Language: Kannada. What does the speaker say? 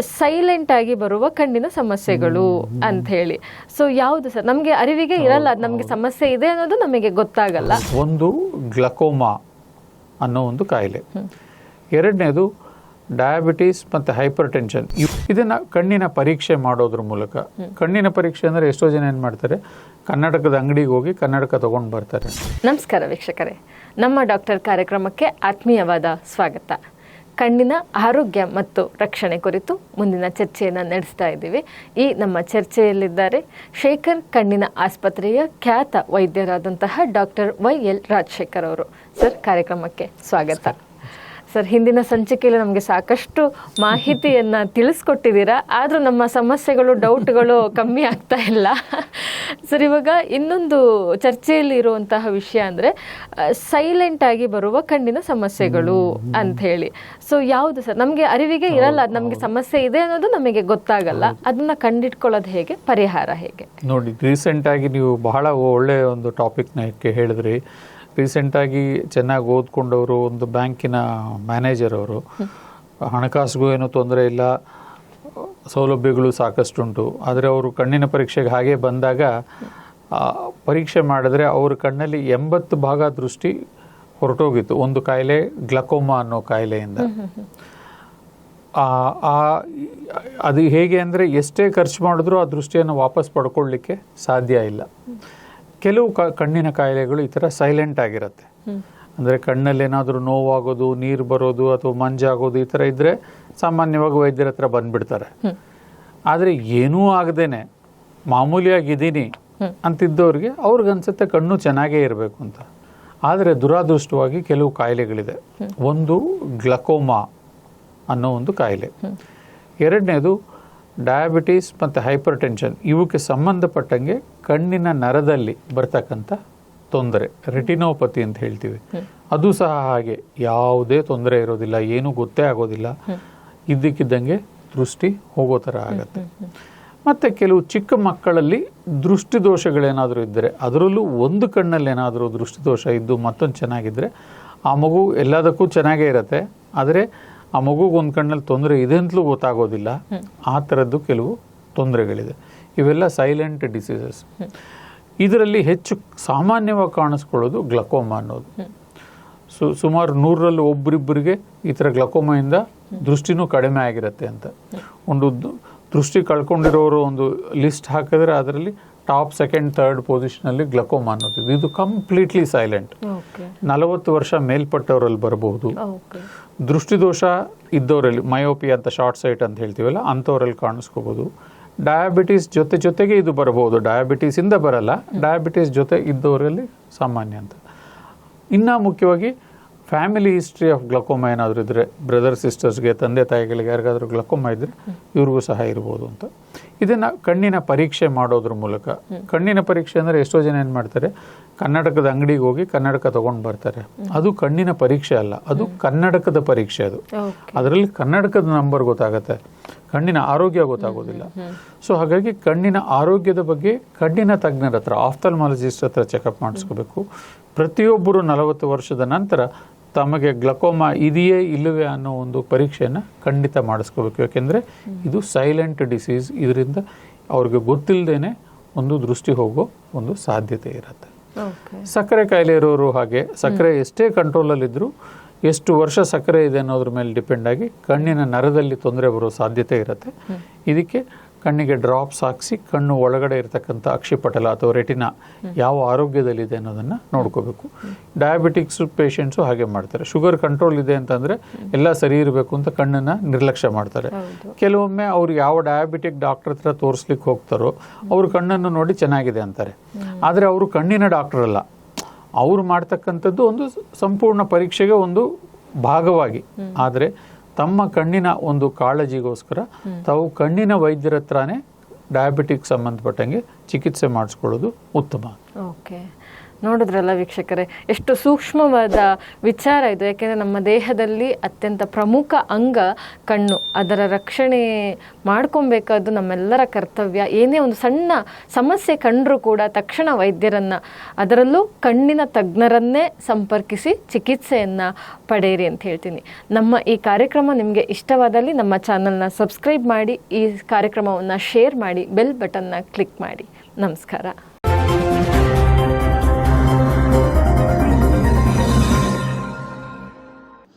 ಸೈಲೆಂಟ್ ಆಗಿ ಬರುವ ಕಣ್ಣಿನ ಸಮಸ್ಯೆಗಳು ಅಂತ ಹೇಳಿ. ಸೊ ಯಾವುದು ಸರ್? ನಮಗೆ ಅರಿವಿಗೆ ಇರಲ್ಲ ನಮಗೆ ಸಮಸ್ಯೆ ಇದೆ ಅನ್ನೋದು ನಮಗೆ ಗೊತ್ತಾಗಲ್ಲ. ಒಂದು ಗ್ಲಕೋಮಾ ಅನ್ನೋ ಒಂದು ಕಾಯಿಲೆ. ಎರಡನೇದು ಡಯಾಬಿಟೀಸ್ ಮತ್ತು ಹೈಪರ್ ಟೆನ್ಷನ್ ಇದನ್ನು ಕಣ್ಣಿನ ಪರೀಕ್ಷೆ ಮಾಡೋದ್ರ ಮೂಲಕ. ಕಣ್ಣಿನ ಪರೀಕ್ಷೆ ಅಂದರೆ ಎಷ್ಟೋ ಜನ ಏನು ಮಾಡ್ತಾರೆ? ಕನ್ನಡಕದ ಅಂಗಡಿಗೆ ಹೋಗಿ ಕನ್ನಡಕ ತಗೊಂಡು ಬರ್ತಾರೆ. ನಮಸ್ಕಾರ ವೀಕ್ಷಕರೇ. ನಮ್ಮ ಡಾಕ್ಟರ್ ಕಾರ್ಯಕ್ರಮಕ್ಕೆ ಆತ್ಮೀಯವಾದ ಸ್ವಾಗತ. ಕಣ್ಣಿನ ಆರೋಗ್ಯ ಮತ್ತು ರಕ್ಷಣೆ ಕುರಿತು ಮುಂದಿನ ಚರ್ಚೆಯನ್ನು ನಡೆಸ್ತಾ ಇದ್ದೀವಿ. ಈ ನಮ್ಮ ಚರ್ಚೆಯಲ್ಲಿದ್ದಾರೆ ಶೇಖರ್ ಕಣ್ಣಿನ ಆಸ್ಪತ್ರೆಯ ಖ್ಯಾತ ವೈದ್ಯರಾದಂತಹ ಡಾಕ್ಟರ್ ವೈ ಎಲ್ ರಾಜಶೇಖರ್ ಅವರು. ಸರ್, ಕಾರ್ಯಕ್ರಮಕ್ಕೆ ಸ್ವಾಗತ. ಸರ್ ಹಿಂದಿನ ಸಂಚಿಕೆಯಲ್ಲಿ ನಮಗೆ ಸಾಕಷ್ಟು ಮಾಹಿತಿಯನ್ನ ತಿಳಿಸ್ಕೊಟ್ಟಿದ್ದೀರಾ. ಆದರೂ ನಮ್ಮ ಸಮಸ್ಯೆಗಳು ಡೌಟ್ಗಳು ಕಮ್ಮಿ ಆಗ್ತಾ ಇಲ್ಲ. ಸರ್ ಇವಾಗ ಇನ್ನೊಂದು ಚರ್ಚೆಯಲ್ಲಿ ಇರುವಂತಹ ವಿಷಯ ಅಂದರೆ ಸೈಲೆಂಟ್ ಆಗಿ ಬರುವ ಕಣ್ಣಿನ ಸಮಸ್ಯೆಗಳು ಅಂತ ಹೇಳಿ. ಸೊ ಯಾವುದು ಸರ್? ನಮಗೆ ಅರಿವಿಗೆ ಇರಲ್ಲ ನಮಗೆ ಸಮಸ್ಯೆ ಇದೆ ಅನ್ನೋದು ನಮಗೆ ಗೊತ್ತಾಗಲ್ಲ. ಅದನ್ನ ಕಂಡಿಟ್ಕೊಳ್ಳೋದು ಹೇಗೆ? ಪರಿಹಾರ ಹೇಗೆ? ನೋಡಿ ರೀಸೆಂಟಾಗಿ ನೀವು ಬಹಳ ಒಳ್ಳೆಯ ಒಂದು ಟಾಪಿಕ್ನ ಹೇಳಿದ್ರಿ. ರೀಸೆಂಟಾಗಿ ಚೆನ್ನಾಗಿ ಓದ್ಕೊಂಡವರು ಒಂದು ಬ್ಯಾಂಕಿನ ಮ್ಯಾನೇಜರ್ ಅವರು. ಹಣಕಾಸಿಗೂ ಏನೂ ತೊಂದರೆ ಇಲ್ಲ. ಸೌಲಭ್ಯಗಳು ಸಾಕಷ್ಟುಂಟು. ಆದರೆ ಅವರು ಕಣ್ಣಿನ ಪರೀಕ್ಷೆಗೆ ಹಾಗೆ ಬಂದಾಗ ಪರೀಕ್ಷೆ ಮಾಡಿದ್ರೆ ಅವ್ರ ಕಣ್ಣಲ್ಲಿ ಎಂಬತ್ತು ಭಾಗ ದೃಷ್ಟಿ ಹೊರಟೋಗಿತ್ತು. ಒಂದು ಕಾಯಿಲೆ ಗ್ಲಕೋಮಾ ಅನ್ನೋ ಕಾಯಿಲೆಯಿಂದ. ಆ- ಅದು ಹೇಗೆ ಅಂದರೆ ಎಷ್ಟೇ ಖರ್ಚು ಮಾಡಿದ್ರೂ ಆ ದೃಷ್ಟಿಯನ್ನು ವಾಪಸ್ ಪಡ್ಕೊಳ್ಳಿಕ್ಕೆ ಸಾಧ್ಯ ಇಲ್ಲ. ಕೆಲವು ಕಣ್ಣಿನ ಕಾಯಿಲೆಗಳು ಈ ಥರ ಸೈಲೆಂಟ್ ಆಗಿರುತ್ತೆ. ಅಂದರೆ ಕಣ್ಣಲ್ಲಿ ಏನಾದರೂ ನೋವಾಗೋದು ನೀರು ಬರೋದು ಅಥವಾ ಮಂಜಾಗೋದು ಈ ಥರ ಇದ್ದರೆ ಸಾಮಾನ್ಯವಾಗಿ ವೈದ್ಯರ ಹತ್ರ ಬಂದ್ಬಿಡ್ತಾರೆ. ಆದರೆ ಏನೂ ಆಗದೇನೆ ಮಾಮೂಲಿಯಾಗಿದ್ದೀನಿ ಅಂತಿದ್ದವ್ರಿಗೆ ಅವ್ರಿಗೆ ಅನ್ಸುತ್ತೆ ಕಣ್ಣು ಚೆನ್ನಾಗೇ ಇರಬೇಕು ಅಂತ. ಆದರೆ ದುರಾದೃಷ್ಟವಾಗಿ ಕೆಲವು ಕಾಯಿಲೆಗಳಿದೆ. ಒಂದು ಗ್ಲಕೋಮಾ ಅನ್ನೋ ಒಂದು ಕಾಯಿಲೆ. ಎರಡನೇದು ಡಯಾಬಿಟೀಸ್ ಮತ್ತು ಹೈಪರ್ ಟೆನ್ಷನ್ ಇವಕ್ಕೆ ಸಂಬಂಧಪಟ್ಟಂಗೆ ಕಣ್ಣಿನ ನರದಲ್ಲಿ ಬರ್ತಕ್ಕಂಥ ತೊಂದರೆ ರೆಟಿನೋಪತಿ ಅಂತ ಹೇಳ್ತೀವಿ. ಅದು ಸಹ ಹಾಗೆ. ಯಾವುದೇ ತೊಂದರೆ ಇರೋದಿಲ್ಲ ಏನೂ ಗೊತ್ತೇ ಆಗೋದಿಲ್ಲ. ಇದ್ದಕ್ಕಿದ್ದಂಗೆ ದೃಷ್ಟಿ ಹೋಗೋ ಥರ ಆಗತ್ತೆ. ಮತ್ತು ಕೆಲವು ಚಿಕ್ಕ ಮಕ್ಕಳಲ್ಲಿ ದೃಷ್ಟಿದೋಷಗಳೇನಾದರೂ ಇದ್ದರೆ ಅದರಲ್ಲೂ ಒಂದು ಕಣ್ಣಲ್ಲಿ ಏನಾದರೂ ದೃಷ್ಟಿದೋಷ ಇದ್ದು ಮತ್ತೊಂದು ಚೆನ್ನಾಗಿದ್ದರೆ ಆ ಮಗು ಎಲ್ಲದಕ್ಕೂ ಚೆನ್ನಾಗೇ ಇರತ್ತೆ. ಆದರೆ ಆ ಮಗುಗೆ ಒಂದು ಕಣ್ಣಲ್ಲಿ ತೊಂದರೆ ಇದೆ ಅಂತಲೂ ಗೊತ್ತಾಗೋದಿಲ್ಲ. ಆ ಥರದ್ದು ಕೆಲವು ತೊಂದರೆಗಳಿದೆ. ಇವೆಲ್ಲ ಸೈಲೆಂಟ್ ಡಿಸೀಸಸ್ ಇದರಲ್ಲಿ ಹೆಚ್ಚು ಸಾಮಾನ್ಯವಾಗಿ ಕಾಣಿಸ್ಕೊಳ್ಳೋದು ಗ್ಲಕೋಮಾ ಅನ್ನೋದು. ಸು ಸುಮಾರು ನೂರರಲ್ಲಿ ಒಬ್ಬರಿಬ್ಬರಿಗೆ ಈ ಥರ ಗ್ಲಕೋಮಯಿಂದ ದೃಷ್ಟಿನೂ ಕಡಿಮೆ ಆಗಿರುತ್ತೆ ಅಂತ. ಒಂದು ದೃಷ್ಟಿ ಕಳ್ಕೊಂಡಿರೋರು ಒಂದು ಲಿಸ್ಟ್ ಹಾಕಿದ್ರೆ ಅದರಲ್ಲಿ ಟಾಪ್ ಸೆಕೆಂಡ್ ಥರ್ಡ್ ಪೊಸಿಷನಲ್ಲಿ ಗ್ಲಕೋಮಾ ಅನ್ನೋದು. ಇದೆ. ಕಂಪ್ಲೀಟ್ಲಿ ಸೈಲೆಂಟ್ ನಲವತ್ತು ವರ್ಷ ಮೇಲ್ಪಟ್ಟವರಲ್ಲಿ ಬರಬಹುದು ಓಕೆ ದೃಷ್ಟಿದೋಷ ಇದ್ದವರಲ್ಲಿ ಮಯೋಪಿ ಅಂತ ಶಾರ್ಟ್ ಸೈಟ್ ಅಂತ ಹೇಳ್ತೀವಲ್ಲ ಅಂಥವರಲ್ಲಿ ಕಾಣಿಸ್ಕೋಬೋದು. ಡಯಾಬಿಟೀಸ್ ಜೊತೆ ಜೊತೆಗೆ ಇದು ಬರಬಹುದು ಡಯಾಬಿಟೀಸಿಂದ ಬರಲ್ಲ. ಡಯಾಬಿಟೀಸ್ ಜೊತೆ ಇದ್ದವರಲ್ಲಿ ಸಾಮಾನ್ಯ ಅಂತ. ಇನ್ನೂ ಮುಖ್ಯವಾಗಿ ಫ್ಯಾಮಿಲಿ ಹಿಸ್ಟ್ರಿ ಆಫ್ ಗ್ಲಕೋಮಾ ಏನಾದರೂ ಇದ್ದರೆ ಬ್ರದರ್ ಸಿಸ್ಟರ್ಸ್ಗೆ ತಂದೆ ತಾಯಿಗಳಿಗೆ ಯಾರಿಗಾದರೂ ಗ್ಲಕೋಮಾ ಇದ್ದರೆ ಇವ್ರಿಗೂ ಸಹ ಇರ್ಬೋದು ಅಂತ. ಇದನ್ನು ಕಣ್ಣಿನ ಪರೀಕ್ಷೆ ಮಾಡೋದ್ರ ಮೂಲಕ. ಕಣ್ಣಿನ ಪರೀಕ್ಷೆ ಅಂದರೆ ಎಷ್ಟೋ ಜನ ಏನು ಮಾಡ್ತಾರೆ ಕನ್ನಡಕದ ಅಂಗಡಿಗೆ ಹೋಗಿ ಕನ್ನಡಕ ತಗೊಂಡು ಬರ್ತಾರೆ. ಅದು ಕಣ್ಣಿನ ಪರೀಕ್ಷೆ ಅಲ್ಲ ಅದು ಕನ್ನಡಕದ ಪರೀಕ್ಷೆ ಅದು. ಅದರಲ್ಲಿ ಕನ್ನಡಕದ ನಂಬರ್ ಗೊತ್ತಾಗುತ್ತೆ ಕಣ್ಣಿನ ಆರೋಗ್ಯ ಗೊತ್ತಾಗೋದಿಲ್ಲ. ಸೊ ಹಾಗಾಗಿ ಕಣ್ಣಿನ ಆರೋಗ್ಯದ ಬಗ್ಗೆ ಕಣ್ಣಿನ ತಜ್ಞರ ಹತ್ರ ಆಫ್ಥಲ್ಮಾಲಜಿಸ್ಟ್ ಹತ್ರ ಚೆಕಪ್ ಮಾಡಿಸ್ಕೋಬೇಕು. ಪ್ರತಿಯೊಬ್ಬರು ನಲವತ್ತು ವರ್ಷದ ನಂತರ ತಮಗೆ ಗ್ಲಕೋಮಾ ಇದೆಯೇ ಇಲ್ಲವೇ ಅನ್ನೋ ಒಂದು ಪರೀಕ್ಷೆಯನ್ನು ಖಂಡಿತ ಮಾಡಿಸ್ಕೋಬೇಕು. ಯಾಕೆಂದರೆ ಇದು ಸೈಲೆಂಟ್ ಡಿಸೀಸ್ ಇದರಿಂದ ಅವ್ರಿಗೆ ಗೊತ್ತಿಲ್ಲದೇನೆ ಒಂದು ದೃಷ್ಟಿ ಹೋಗೋ ಒಂದು ಸಾಧ್ಯತೆ ಇರುತ್ತೆ. ಸಕ್ಕರೆ ಕಾಯಿಲೆ ಇರೋರು ಹಾಗೆ ಸಕ್ಕರೆ ಎಷ್ಟೇ ಕಂಟ್ರೋಲಲ್ಲಿದ್ದರೂ ಎಷ್ಟು ವರ್ಷ ಸಕ್ಕರೆ ಇದೆ ಅನ್ನೋದ್ರ ಮೇಲೆ ಡಿಪೆಂಡ್ ಆಗಿ ಕಣ್ಣಿನ ನರದಲ್ಲಿ ತೊಂದರೆ ಬರೋ ಸಾಧ್ಯತೆ ಇರುತ್ತೆ. ಇದಕ್ಕೆ ಕಣ್ಣಿಗೆ ಡ್ರಾಪ್ಸ್ ಹಾಕಿಸಿ ಕಣ್ಣು ಒಳಗಡೆ ಇರತಕ್ಕಂಥ ಅಕ್ಷಿಪಟಲ ಅಥವಾ ರೆಟಿನಾ ಯಾವ ಆರೋಗ್ಯದಲ್ಲಿದೆ ಅನ್ನೋದನ್ನು ನೋಡ್ಕೋಬೇಕು. ಡಯಾಬಿಟಿಕ್ಸ್ ಪೇಷಂಟ್ಸು ಹಾಗೆ ಮಾಡ್ತಾರೆ. ಶುಗರ್ ಕಂಟ್ರೋಲ್ ಇದೆ ಅಂತಂದರೆ ಎಲ್ಲ ಸರಿ ಇರಬೇಕು ಅಂತ ಕಣ್ಣನ್ನು ನಿರ್ಲಕ್ಷ್ಯ ಮಾಡ್ತಾರೆ. ಕೆಲವೊಮ್ಮೆ ಅವ್ರು ಯಾವ ಡಯಾಬಿಟಿಕ್ ಡಾಕ್ಟರ್ ಹತ್ರ ತೋರಿಸ್ಲಿಕ್ಕೆ ಹೋಗ್ತಾರೋ ಅವ್ರು ಕಣ್ಣನ್ನು ನೋಡಿ ಚೆನ್ನಾಗಿದೆ ಅಂತಾರೆ. ಆದರೆ ಅವರು ಕಣ್ಣಿನ ಡಾಕ್ಟರ್ ಅಲ್ಲ. ಅವರು ಮಾಡ್ತಕ್ಕಂಥದ್ದು ಒಂದು ಸಂಪೂರ್ಣ ಪರೀಕ್ಷೆಗೆ ಒಂದು ಭಾಗವಾಗಿ. ಆದರೆ ತಮ್ಮ ಕಣ್ಣಿನ ಒಂದು ಕಾಳಜಿಗೋಸ್ಕರ ತಾವು ಕಣ್ಣಿನ ವೈದ್ಯರ ಹತ್ರನೇ ಡಯಾಬಿಟಿಕ್ ಸಂಬಂಧಪಟ್ಟಂಗೆ ಚಿಕಿತ್ಸೆ ಮಾಡಿಸ್ಕೊಳ್ಳೋದು ಉತ್ತಮ. ಓಕೆ ನೋಡಿದ್ರಲ್ಲ ವೀಕ್ಷಕರೇ? ಎಷ್ಟು ಸೂಕ್ಷ್ಮವಾದ ವಿಚಾರ ಇದು. ಯಾಕೆಂದರೆ ನಮ್ಮ ದೇಹದಲ್ಲಿ ಅತ್ಯಂತ ಪ್ರಮುಖ ಅಂಗ ಕಣ್ಣು. ಅದರ ರಕ್ಷಣೆ ಮಾಡ್ಕೊಬೇಕಾದ್ದು ನಮ್ಮೆಲ್ಲರ ಕರ್ತವ್ಯ. ಏನೇ ಒಂದು ಸಣ್ಣ ಸಮಸ್ಯೆ ಕಂಡರೂ ಕೂಡ ತಕ್ಷಣ ವೈದ್ಯರನ್ನು, ಅದರಲ್ಲೂ ಕಣ್ಣಿನ ತಜ್ಞರನ್ನೇ ಸಂಪರ್ಕಿಸಿ ಚಿಕಿತ್ಸೆಯನ್ನು ಪಡೆಯಿರಿ ಅಂತ ಹೇಳ್ತೀನಿ. ನಮ್ಮ ಈ ಕಾರ್ಯಕ್ರಮ ನಿಮಗೆ ಇಷ್ಟವಾದಲ್ಲಿ ನಮ್ಮ ಚಾನಲ್ನ ಸಬ್ಸ್ಕ್ರೈಬ್ ಮಾಡಿ, ಈ ಕಾರ್ಯಕ್ರಮವನ್ನು ಶೇರ್ ಮಾಡಿ, ಬೆಲ್ ಬಟನ್ನ ಕ್ಲಿಕ್ ಮಾಡಿ. ನಮಸ್ಕಾರ.